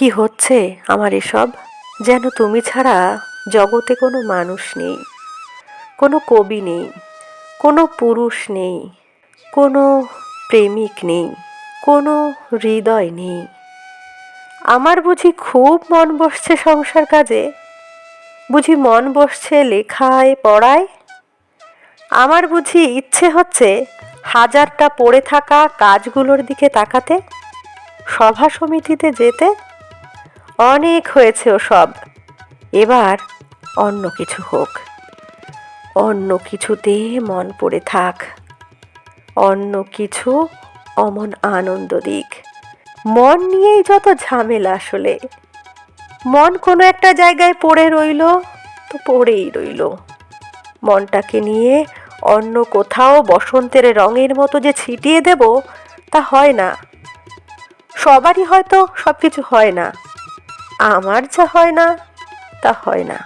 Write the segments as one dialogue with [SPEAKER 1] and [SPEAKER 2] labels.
[SPEAKER 1] কি হচ্ছে আমার এসব? যেন তুমি ছাড়া জগতে কোনো মানুষ নেই, কোনো কবি নেই, কোনো পুরুষ নেই, কোনো প্রেমিক নেই, কোনো হৃদয় নেই। আমার বুঝি খুব মন বসছে সংসার কাজে? বুঝি মন বসছে লেখায়, পড়ায়? আমার বুঝি ইচ্ছে হচ্ছে হাজারটা পড়ে থাকা কাজগুলোর দিকে তাকাতে, সভা সমিতিতে যেতে অনেক হয়েছে ও সব এবার অন্য কিছু হোক। অন্য কিছুতে মন পড়ে থাক। অন্য কিছু অমন আনন্দ দিক। মন নিয়েই যত ঝামেলা আসলে। মন কোনো একটা জায়গায় পড়ে রইল, তো পড়েই রইল। মনটাকে নিয়ে অন্য কোথাও বসন্তের রঙের মতো যে ছিটিয়ে দেব, তা হয় না। সবারই হয়তো সব কিছু হয় না। আমার যা হয় না, তা হয় না।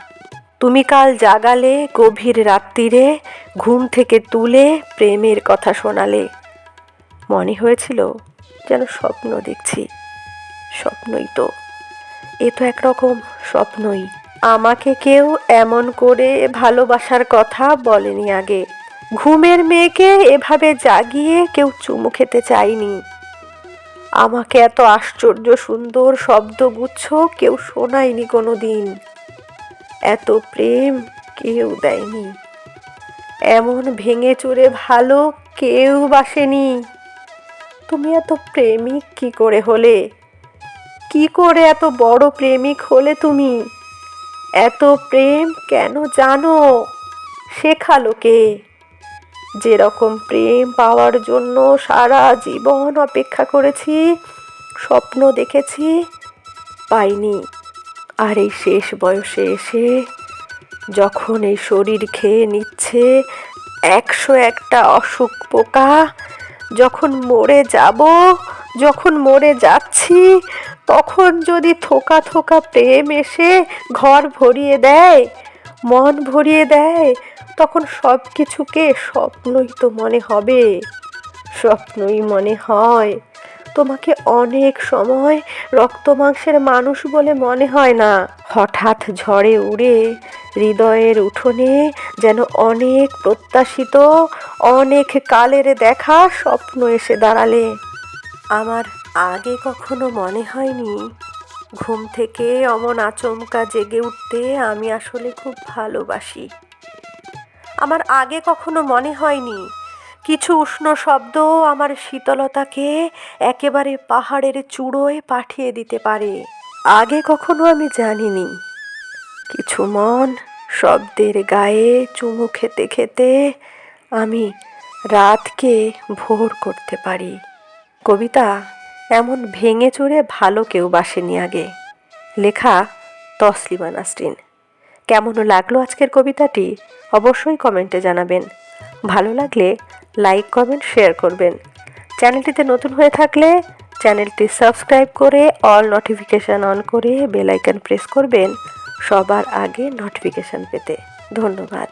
[SPEAKER 1] তুমি কাল জাগালে, গভীর রাত্রিরে, ঘুম থেকে তুলে প্রেমের কথা শোনালে। মনে হয়েছিল যেন স্বপ্ন দেখছি, স্বপ্নই তো। এ তো একরকম স্বপ্নই। আমাকে কেউ এমন করে ভালোবাসার কথা বলেনি আগে। ঘুমের মেয়েকে এভাবে জাগিয়ে কেউ চুমু খেতে চায়নি। আমাকে এত আশ্চর্য সুন্দর শব্দগুচ্ছ কেউ শোনায়নি কোনো দিন এত প্রেম কেউ দেয়নি। এমন ভেঙে চুরে ভালো কেউ বাসেনি। তুমি এত প্রেমিক কি করে হলে? কি করে এত বড় প্রেমিক হলে তুমি? এত প্রেম কেন জানো? শেখালো কে? যেরকম প্রেম পাওয়ার জন্য সারা জীবন অপেক্ষা করেছি, স্বপ্ন দেখেছি, পাইনি। আর এই শেষ বয়সে এসে যখন এই শরীর খেয়ে নিচ্ছে একশো একটা অসুখ পোকা, যখন মরে যাব, যখন মরে যাচ্ছি, তখন যদি থোকা থোকা প্রেম এসে ঘর ভরিয়ে দেয়, মন ভরিয়ে দেয় তখন সব কিছুকে স্বপ্নই তো মনে হবে। স্বপ্নই মনে হয়। তোমাকে অনেক সময় রক্ত মাংসের মানুষ বলে মনে হয় না। হঠাৎ ঝড়ে উড়ে হৃদয়ের উঠোনে যেন অনেক প্রত্যাশিত, অনেক কালের দেখা স্বপ্ন এসে দাঁড়ালে। আমার আগে কখনো মনে হয়নি। ঘুম থেকে অমন আচমকা জেগে উঠতে আমি আসলে খুব ভালোবাসি। আমার আগে কখনো মনে হয়নি। কিছু উষ্ণ শব্দ আমার শীতলতাকে একেবারে পাহাড়ের চূড়োয় পাঠিয়ে দিতে পারে। আগে কখনো আমি জানিনি। কিছু মন শব্দের গায়ে চুমু খেতে খেতে আমি রাতকে ভোর করতে পারি। কবিতা এমন ভেঙে চড়ে ভালো কেউ বাসেনি আগে। লেখা তসলিমা নাসরিন। কেমন লাগল আজকের কবিতাটি অবশ্যই কমেন্টে জানাবেন। ভালো লাগলে লাইক, কমেন্ট, শেয়ার করবেন। চ্যানেলটিতে নতুন হয়ে থাকলে চ্যানেলটি সাবস্ক্রাইব করে অল নোটিফিকেশান অন করে বেলাইকান প্রেস করবেন সবার আগে নোটিফিকেশান পেতে। ধন্যবাদ।